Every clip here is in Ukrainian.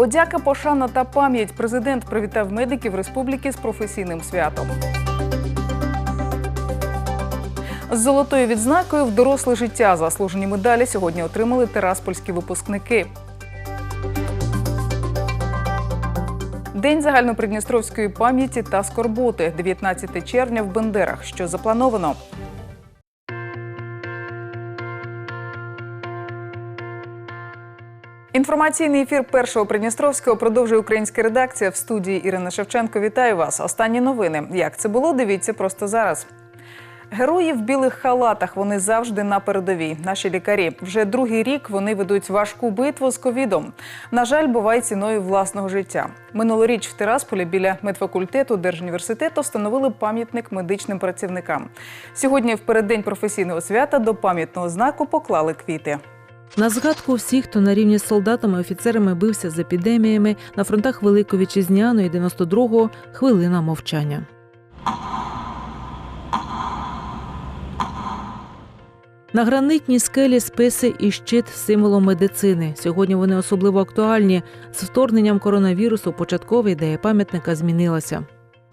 Подяка, пошана та пам'ять. Президент привітав медиків республіки з професійним святом. З золотою відзнакою в доросле життя заслужені медалі сьогодні отримали тераспольські випускники. День загальнопридністровської пам'яті та скорботи 19 червня в Бендерах. Що заплановано? Інформаційний ефір першого Придністровського продовжує українська редакція в студії Ірина Шевченко. Вітаю вас. Останні новини. Як це було? Дивіться просто зараз. Герої в білих халатах вони завжди на передовій. Наші лікарі вже другий рік вони ведуть важку битву з ковідом. На жаль, буває ціною власного життя. Минулоріч в Тирасполі біля медфакультету Держуніверситету встановили пам'ятник медичним працівникам. Сьогодні, в переддень професійного свята, до пам'ятного знаку поклали квіти. На згадку всіх, хто на рівні з солдатами офіцерами бився з епідеміями на фронтах Великої Вітчизняної 92-го хвилина мовчання. На гранитній скелі списи і щит символом медицини. Сьогодні вони особливо актуальні. З вторгненням коронавірусу початкова ідея пам'ятника змінилася.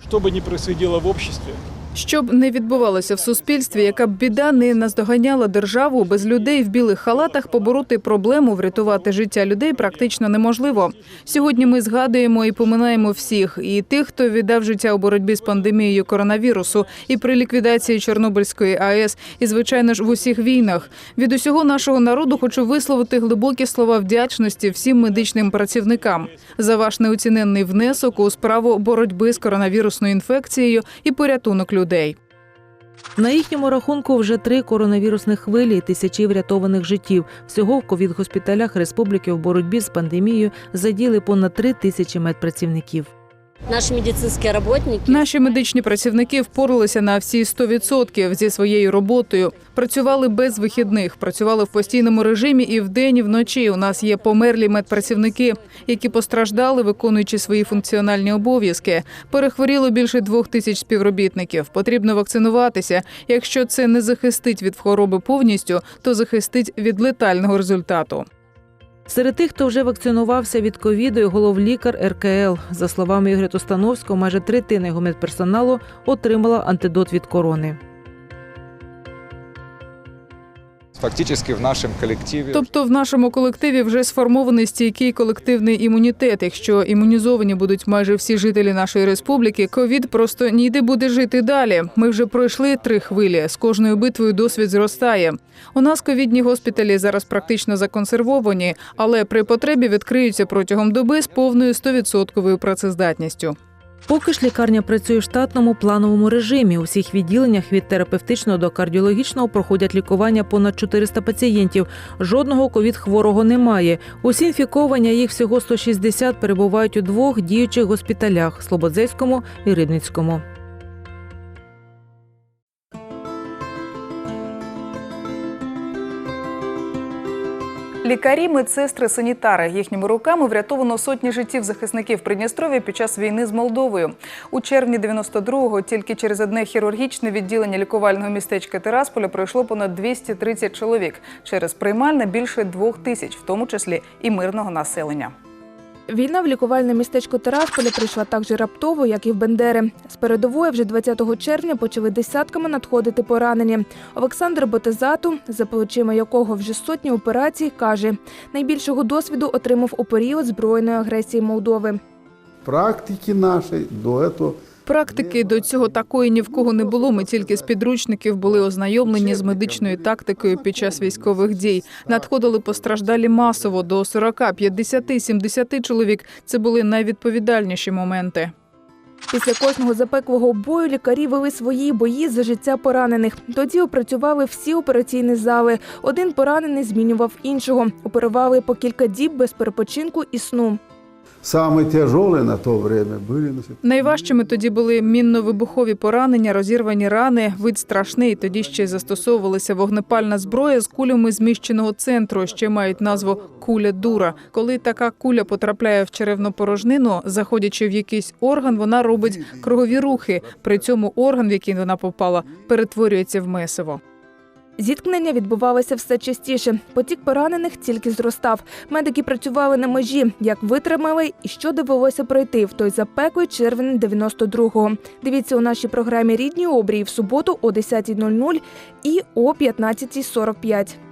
Что бы ни происходило в обществе, Щоб не відбувалося в суспільстві, яка б біда не наздоганяла державу без людей в білих халатах, побороти проблему, врятувати життя людей практично неможливо. Сьогодні ми згадуємо і поминаємо всіх, і тих, хто віддав життя у боротьбі з пандемією коронавірусу, і при ліквідації Чорнобильської АЕС, і звичайно ж в усіх війнах. Від усього нашого народу хочу висловити глибокі слова вдячності всім медичним працівникам за ваш неоціненний внесок у справу боротьби з коронавірусною інфекцією і порятунок людей. На їхньому рахунку вже три коронавірусних хвилі і тисячі врятованих життів. Всього в ковід-госпіталях республіки в боротьбі з пандемією заділи понад три тисячі медпрацівників. Наши медицинские работники Наші медичні працівники впоралися на всі 100% зі своєю роботою. Працювали без вихідних, працювали в постійному режимі і вдень, і вночі. У нас є померлі медпрацівники, які постраждали, виконуючи свої функціональні обов'язки. Перехворіло більше двох тисяч співробітників. Потрібно вакцинуватися. Якщо це не захистить від хвороби повністю, то захистить від летального результату. Серед тих, хто вже вакцинувався від ковіду, головлікар РКЛ. За словами Ігоря Тустановського, майже третина його медперсоналу отримала антидот від корони. Фактически в нашем коллективе Тобто в нашому колективі вже сформований стійкий колективний імунітет. Якщо імунізовані будуть майже всі жителі нашої республіки, ковід просто ніде буде жити далі. Ми вже пройшли три хвилі. З кожною битвою досвід зростає. У нас ковідні госпіталі зараз практично законсервовані, але при потребі відкриються протягом доби з повною 100% працездатністю. Поки ж лікарня працює в штатному плановому режимі. У всіх відділеннях від терапевтичного до кардіологічного проходять лікування понад 400 пацієнтів. Жодного ковід-хворого немає. Усі інфіковані, їх всього 160, перебувають у двох діючих госпіталях Слободзейському і Рибницькому. Лікарі, медсестри, санітари їхніми руками врятовано сотні життів захисників Придністров'я під час війни з Молдовою. У червні 92-го тільки через одне хірургічне відділення лікувального містечка Терасполя пройшло понад 230 чоловік. Через приймальне більше двох тисяч, в тому числі і мирного населення. Війна в лікувальне містечко Терасполя прийшла так же раптово, як і в Бендери. З передової вже 20 червня почали десятками надходити поранені. Олександр Ботезату, за плечима якого вже сотні операцій, каже, найбільшого досвіду отримав у період збройної агресії Молдови. практики наші до этого Практики до цього такої ні в кого не було. Ми тільки з підручників були ознайомлені з медичною тактикою під час військових дій. Надходили постраждалі масово до 40, 50, 70 чоловік. Це були найвідповідальніші моменти. Після кожного запеклого бою лікарі вели свої бої за життя поранених. Тоді опрацювали всі операційні зали. Один поранений змінював іншого. Оперували по кілька діб без перепочинку і сну. самые тяжелые на то время были. значит, Найважчими тоді були мінно-вибухові поранення, розірвані рани, вид страшний. Тоді ще й застосовувалася вогнепальна зброя з кулями зміщеного центру. Ще мають назву куля дура. Коли така куля потрапляє в черевну порожнину, заходячи в якийсь орган, вона робить кругові рухи. При цьому орган, в який вона попала, перетворюється в месиво. Зіткнення відбувалося все частіше. Потік поранених тільки зростав. Медики працювали на межі, як витримали і що довелося пройти в той запеклий червень 92-го. Дивіться у нашій програмі Рідні обрії в суботу о 10.00 і о 15.45.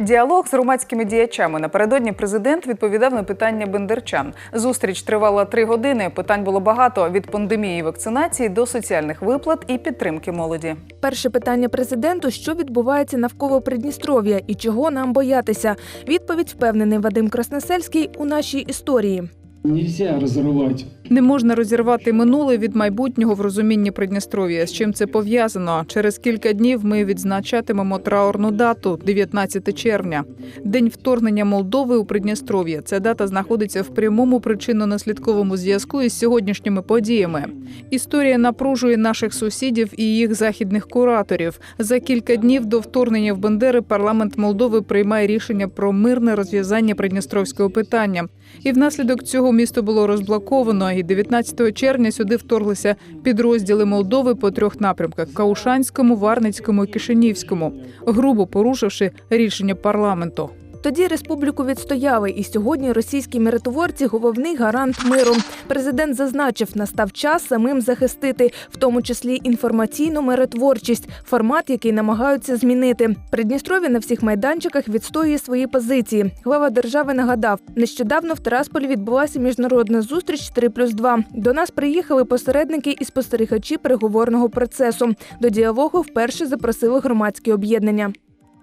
Діалог з громадськими діячами напередодні президент відповідав на питання бендерчан. Зустріч тривала три години. Питань було багато від пандемії вакцинації до соціальних виплат і підтримки молоді. Перше питання президенту: що відбувається навколо Придністров'я і чого нам боятися? Відповідь впевнений Вадим Красносельський у нашій історії. Нельзя разорвать Не можна розірвати минуле від майбутнього в розумінні Придністров'я. З чим це пов'язано? Через кілька днів ми відзначатимемо траурну дату 19 червня, день вторгнення Молдови у Придністров'я. Ця дата знаходиться в прямому причинно-наслідковому зв'язку із сьогоднішніми подіями. Історія напружує наших сусідів і їх західних кураторів. За кілька днів до вторгнення в Бендери парламент Молдови приймає рішення про мирне розв'язання придністровського питання. І внаслідок цього місто було розблоковано. І 19 червня сюди вторглися підрозділи Молдови по трьох напрямках: Каушанському, Варницькому і Кишинівському, грубо порушивши рішення парламенту. Тоді республіку відстояли, і сьогодні російські миротворці головний гарант миру. Президент зазначив, настав час самим захистити, в тому числі інформаційну миротворчість, формат, який намагаються змінити. Придністров'я на всіх майданчиках відстоює свої позиції. Глава держави нагадав, нещодавно в Тарасполі відбулася міжнародна зустріч 3 плюс 2. До нас приїхали посередники і спостерігачі переговорного процесу. До діалогу вперше запросили громадські об'єднання.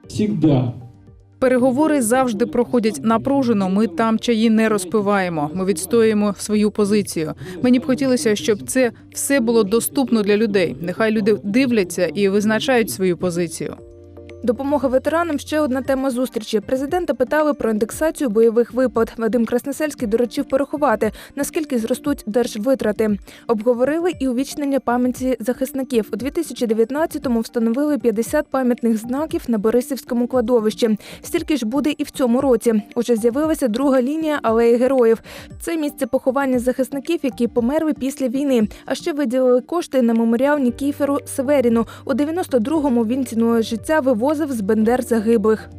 всегда. Переговори завжди проходять напружено. Ми там чаї не розпиваємо. Ми відстоюємо свою позицію. Мені б хотілося, щоб це все було доступно для людей. Нехай люди дивляться і визначають свою позицію. Допомога ветеранам ще одна тема зустрічі. Президента питали про індексацію бойових виплат. Вадим Красносельський доручив порахувати, наскільки зростуть держвитрати. Обговорили і увічнення пам'яті захисників. У 2019-му встановили 50 пам'ятних знаків на Борисівському кладовищі. Стільки ж буде і в цьому році. Уже з'явилася друга лінія алеї героїв. Це місце поховання захисників, які померли після війни. А ще виділили кошти на меморіал Нікіферу Северіну. У 92-му він ціною життя вивозив з бендер загиблих.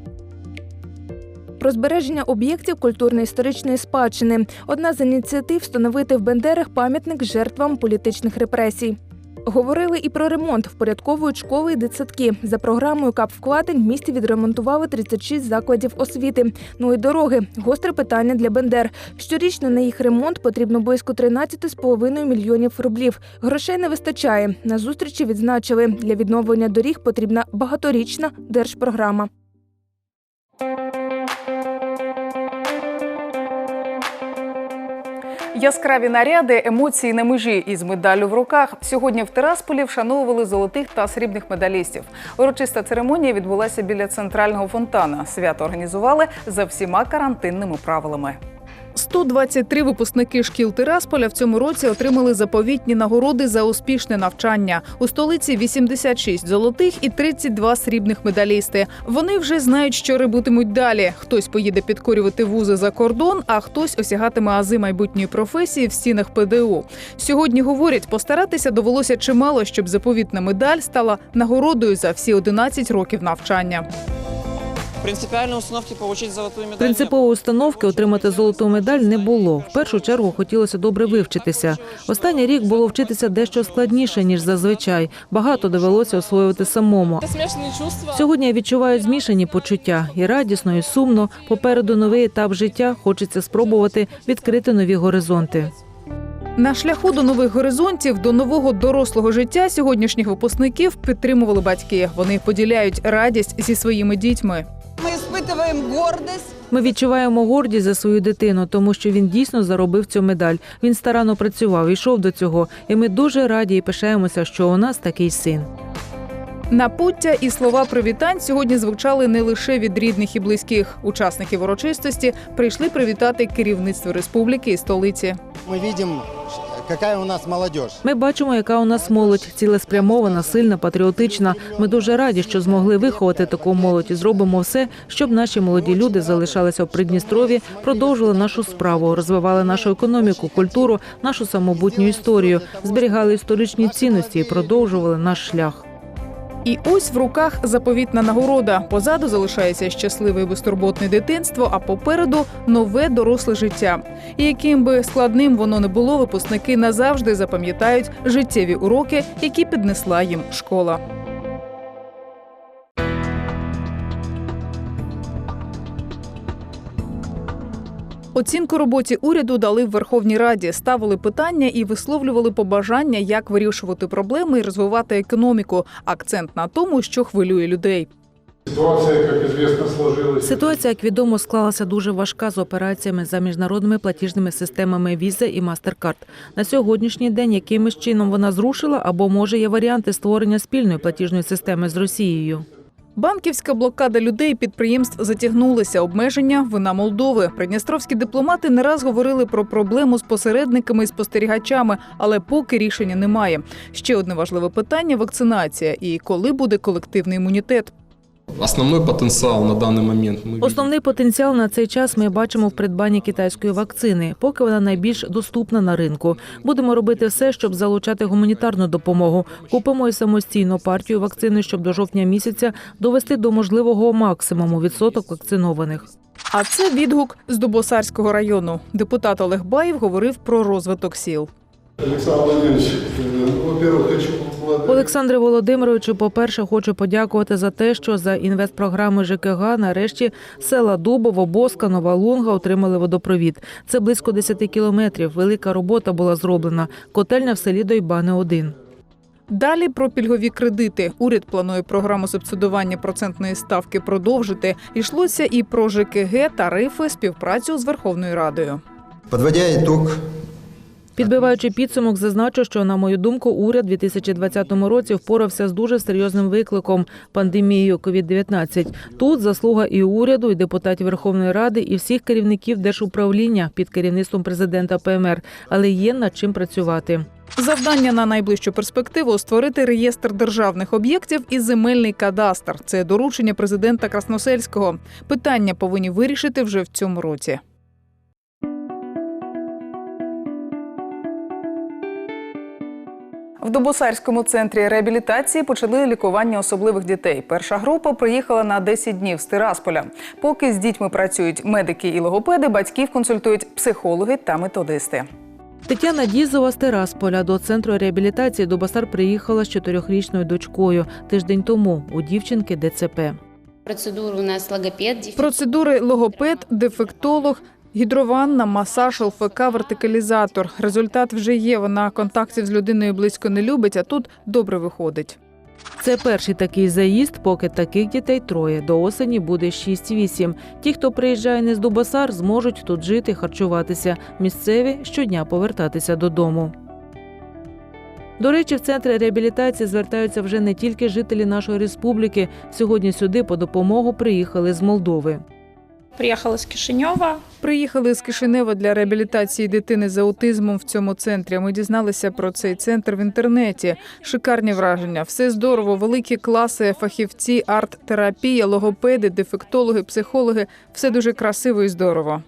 Про збереження об'єктів культурно-історичної спадщини. Одна з ініціатив встановити в Бендерах пам'ятник жертвам політичних репресій. Говорили і про ремонт. Впорядковують школи і дитсадки. За програмою КАП вкладень в місті відремонтували 36 закладів освіти. Ну і дороги. Гостре питання для Бендер. Щорічно на їх ремонт потрібно близько 13,5 мільйонів рублів. Грошей не вистачає. На зустрічі відзначили, для відновлення доріг потрібна багаторічна держпрограма. Яскраві наряди, емоції на межі із медаллю в руках. Сьогодні в Тирасполі вшановували золотих та срібних медалістів. Урочиста церемонія відбулася біля центрального фонтана. Свято організували за всіма карантинними правилами. 123 випускники шкіл Тирасполя в цьому році отримали заповітні нагороди за успішне навчання. У столиці 86 золотих і 32 срібних медалісти. Вони вже знають, що робитимуть далі. Хтось поїде підкорювати вузи за кордон, а хтось осягатиме ази майбутньої професії в стінах ПДУ. Сьогодні говорять, постаратися довелося чимало, щоб заповітна медаль стала нагородою за всі 11 років навчання. Принципиальной установки получить золотую медаль. Принципової установки отримати золоту медаль не було. В першу чергу хотілося добре вивчитися. Останній рік було вчитися дещо складніше ніж зазвичай. Багато довелося освоювати самому. Сьогодні я відчуваю змішані почуття і радісно, і сумно. Попереду новий етап життя. Хочеться спробувати відкрити нові горизонти. На шляху до нових горизонтів, до нового дорослого життя сьогоднішніх випускників підтримували батьки. Вони поділяють радість зі своїми дітьми. Мы испытываем гордость. Ми відчуваємо гордість за свою дитину, тому що він дійсно заробив цю медаль. Він старанно працював, йшов до цього, і ми дуже раді і пишаємося, що у нас такий син. Напуття і слова привітань сьогодні звучали не лише від рідних і близьких. Учасників урочистості прийшли привітати керівництво республіки і столиці. Мы видим какая у нас молодежь. Ми бачимо, яка у нас молодь цілеспрямована, сильна, патріотична. Ми дуже раді, що змогли виховати таку молодь зробимо все, щоб наші молоді люди залишалися в Придністрові, продовжували нашу справу, розвивали нашу економіку, культуру, нашу самобутню історію, зберігали історичні цінності і продовжували наш шлях. І ось в руках заповітна нагорода. Позаду залишається щасливе і безтурботне дитинство, а попереду нове доросле життя. І яким би складним воно не було, випускники назавжди запам'ятають життєві уроки, які піднесла їм школа. Оцінку роботі уряду дали в Верховній Раді, ставили питання і висловлювали побажання, як вирішувати проблеми і розвивати економіку. Акцент на тому, що хвилює людей. Ситуация, как известно, сложилась. Ситуація, як відомо, склалася дуже важка з операціями за міжнародними платіжними системами Visa і MasterCard. На сьогоднішній день якимось чином вона зрушила або може є варіанти створення спільної платіжної системи з Росією. Банківська блокада людей підприємств затягнулася. Обмеження вина Молдови. Придністровські дипломати не раз говорили про проблему з посередниками і спостерігачами, але поки рішення немає. Ще одне важливе питання вакцинація. І коли буде колективний імунітет? Основной потенциал на данный момент мы видим. Основний потенціал на цей час ми бачимо в придбанні китайської вакцини, поки вона найбільш доступна на ринку. Будемо робити все, щоб залучати гуманітарну допомогу. Купимо і самостійно партію вакцини, щоб до жовтня місяця довести до можливого максимуму відсоток вакцинованих. А це відгук з Дубосарського району. Депутат Олег Баєв говорив про розвиток сіл. Александр Владимирович, э, во-первых, хочу поблагодарить. Олександре Володимировичу, по-перше, хочу подякувати за те, що за інвестпрограми ЖКГ нарешті села Дубово, Боска, Нова Лунга отримали водопровід. Це близько 10 кілометрів. Велика робота була зроблена. Котельня в селі Дойбани 1 Далі про пільгові кредити. Уряд планує програму субсидування процентної ставки продовжити. Йшлося і про ЖКГ, тарифи, співпрацю з Верховною Радою. Подводя итог, Підбиваючи підсумок, зазначу, що на мою думку, уряд у 2020 році впорався з дуже серйозним викликом пандемією COVID-19. Тут заслуга і уряду, і депутатів Верховної Ради, і всіх керівників держуправління під керівництвом президента ПМР, але є над чим працювати. Завдання на найближчу перспективу створити реєстр державних об'єктів і земельний кадастр. Це доручення президента Красносельського. Питання повинні вирішити вже в цьому році. В Дубосарському центрі реабілітації почали лікування особливих дітей. Перша група приїхала на 10 днів з Тирасполя. Поки з дітьми працюють медики і логопеди, батьків консультують психологи та методисти. Тетяна Дізова з Терасполя до центру реабілітації до Басар приїхала з чотирьохрічною дочкою тиждень тому у дівчинки ДЦП. Процедуру у нас логопед. Процедури логопед, дефектолог, гідрованна, масаж, ЛФК, вертикалізатор. Результат вже є. Вона контактів з людиною близько не любить, а тут добре виходить. Це перший такий заїзд, поки таких дітей троє. До осені буде 6-8. Ті, хто приїжджає не з Дубасар, зможуть тут жити, харчуватися. Місцеві щодня повертатися додому. До речі, в центр реабілітації звертаються вже не тільки жителі нашої республіки. Сьогодні сюди по допомогу приїхали з Молдови. Приїхала з Кишиньова. Приїхали з Кишинева для реабілітації дитини з аутизмом в цьому центрі. Ми дізналися про цей центр в інтернеті. Шикарні враження. Все здорово, великі класи, фахівці, арт-терапія, логопеди, дефектологи, психологи. Все дуже красиво і здорово.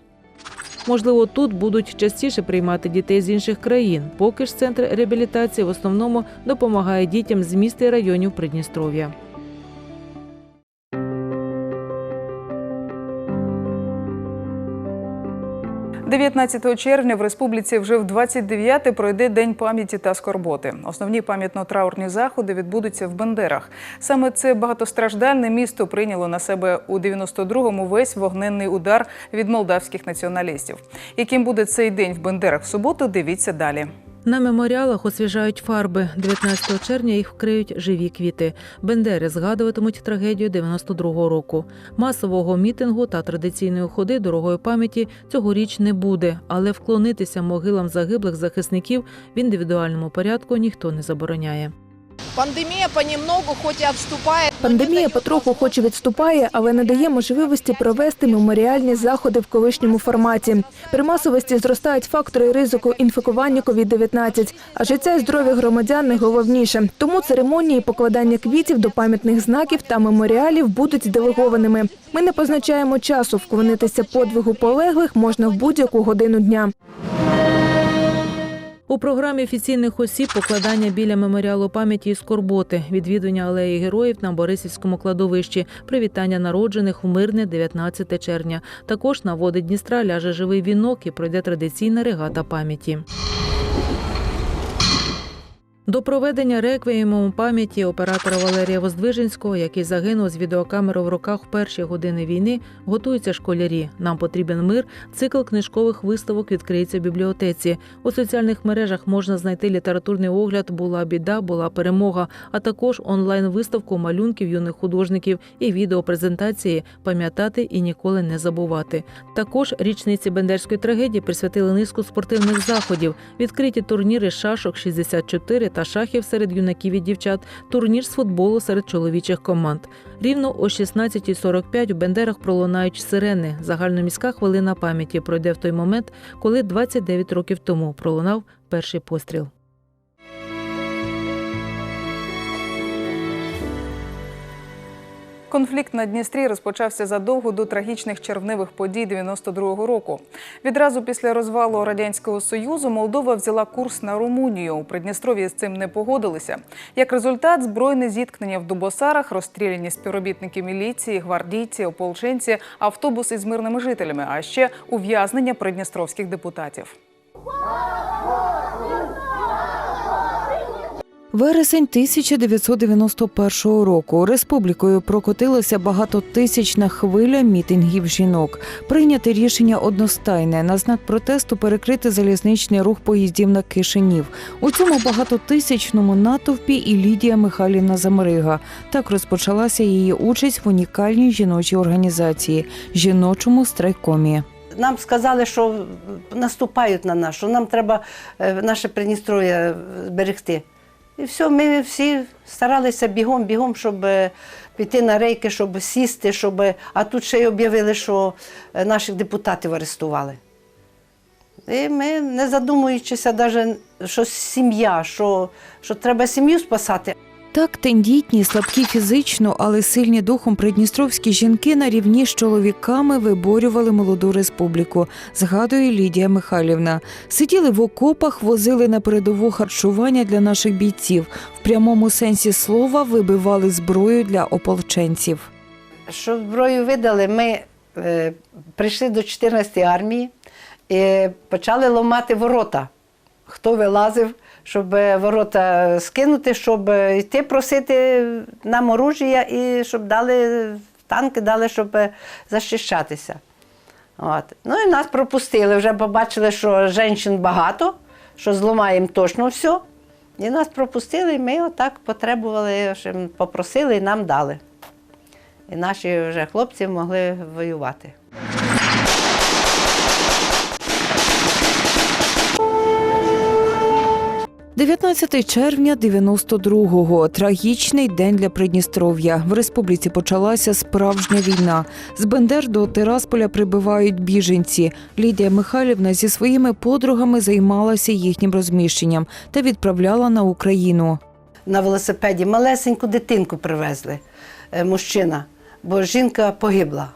Можливо, тут будуть частіше приймати дітей з інших країн. Поки ж центр реабілітації в основному допомагає дітям з міст і районів Придністров'я. – 19 червня в республіці вже в 29-те пройде День пам'яті та скорботи. Основні пам'ятно-траурні заходи відбудуться в Бендерах. Саме це багатостраждальне місто прийняло на себе у 92-му весь вогненний удар від молдавських націоналістів. Яким буде цей день в Бендерах в суботу? Дивіться далі. На меморіалах освіжають фарби. 19 червня їх вкриють живі квіти. Бендери згадуватимуть трагедію 92-го року. Масового мітингу та традиційної ходи дорогої пам'яті цьогоріч не буде, але вклонитися могилам загиблих захисників в індивідуальному порядку ніхто не забороняє. Пандемия понемногу, отступает. но не Пандемія потроху хоч і відступає, але не дає можливості провести меморіальні заходи в колишньому форматі. При масовості зростають фактори ризику інфікування COVID-19, а життя і здоров'я громадян найголовніше. Тому церемонії покладання квітів до пам'ятних знаків та меморіалів будуть делегованими. Ми не позначаємо часу. Вклонитися подвигу полеглих можна в будь-яку годину дня. У програмі офіційних осіб покладання біля меморіалу пам'яті і скорботи, відвідування алеї героїв на Борисівському кладовищі, привітання народжених в мирне 19 червня. Також на води Дністра ляже живий вінок і пройде традиційна регата пам'яті. До проведення реквієму пам'яті оператора Валерія Воздвиженського, який загинув з відеокамери в руках в перші години війни, готуються школярі. Нам потрібен мир. Цикл книжкових виставок відкриється в бібліотеці. У соціальних мережах можна знайти літературний огляд Була біда, була перемога, а також онлайн-виставку малюнків юних художників і відеопрезентації Пам'ятати і ніколи не забувати. Також річниці Бендерської трагедії присвятили низку спортивних заходів, відкриті турніри шашок 64 та шахів серед юнаків і дівчат, турнір з футболу серед чоловічих команд. Рівно о 16.45 у Бендерах пролунають сирени. Загальноміська хвилина пам'яті пройде в той момент, коли 29 років тому пролунав перший постріл. Конфлікт на Дністрі розпочався задовго до трагічних червневих подій 92-го року. Відразу після розвалу радянського союзу Молдова взяла курс на Румунію. У Придністров'ї з цим не погодилися. Як результат, збройне зіткнення в Дубосарах, розстріляні співробітники міліції, гвардійці, ополченці, автобус із мирними жителями, а ще ув'язнення придністровських депутатів. Вересень 1991 року республікою прокотилася багатотисячна хвиля мітингів жінок. Прийняте рішення одностайне на знак протесту перекрити залізничний рух поїздів на Кишинів. У цьому багатотисячному натовпі і Лідія Михайлівна Замрига. Так розпочалася її участь в унікальній жіночій організації жіночому страйкомі. Нам сказали, що наступають на нас, що нам треба е, наше Придністров'я зберегти. І все, ми всі старалися бігом, бігом, щоб е, піти на рейки, щоб сісти, щоб. А тут ще й об'явили, що е, наших депутатів арестували. І ми, не задумуючися, навіть, що сім'я, що, що треба сім'ю спасати. Так тендітні, слабкі фізично, але сильні духом придністровські жінки на рівні з чоловіками виборювали молоду республіку, згадує Лідія Михайлівна. Сиділи в окопах, возили на передову харчування для наших бійців. В прямому сенсі слова вибивали зброю для ополченців. Що зброю видали, ми е, прийшли до 14-ї армії і почали ламати ворота. Хто вилазив, щоб е, ворота скинути, щоб е, йти просити нам оружія і щоб дали танки, дали, щоб е, захищатися. От. Ну і нас пропустили. Вже побачили, що жінок багато, що зламаємо точно все. І нас пропустили, і ми отак потребували, що попросили і нам дали. І наші вже хлопці могли воювати. 19 червня 92-го – трагічний день для Придністров'я. В республіці почалася справжня війна. З Бендер до Тирасполя прибивають біженці. Лідія Михайлівна зі своїми подругами займалася їхнім розміщенням та відправляла на Україну. На велосипеді малесеньку дитинку привезли, е, мужчина, бо жінка погибла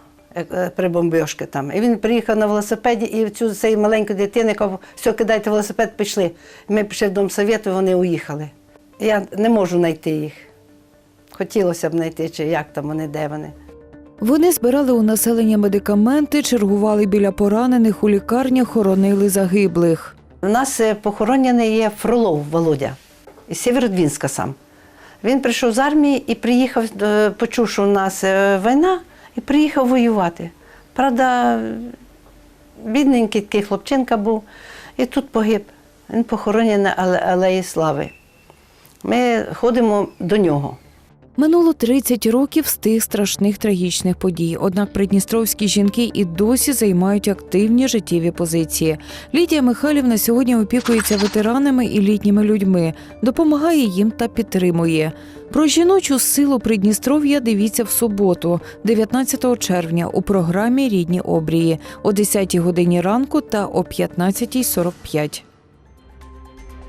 при бомбіжці там. І він приїхав на велосипеді і цю цієї маленької дитини каже, все, кидайте велосипед, пішли. Ми пішли в Дом Совєту, вони уїхали. Я не можу знайти їх. Хотілося б знайти, чи як там вони, де вони. Вони збирали у населення медикаменти, чергували біля поранених у лікарнях, хоронили загиблих. У нас е, похоронений є Фролов Володя із Сєвєродвінська сам. Він прийшов з армії і приїхав, е, почув, що у нас е, війна, і приїхав воювати. Правда, бідненький такий хлопчинка був, і тут погиб. Він похоронений на Алеї Слави. Ми ходимо до нього. Минуло 30 років з тих страшних трагічних подій. Однак придністровські жінки і досі займають активні життєві позиції. Лідія Михайлівна сьогодні опікується ветеранами і літніми людьми, допомагає їм та підтримує. Про жіночу силу Придністров'я дивіться в суботу, 19 червня, у програмі Рідні обрії о 10 годині ранку та о 15.45.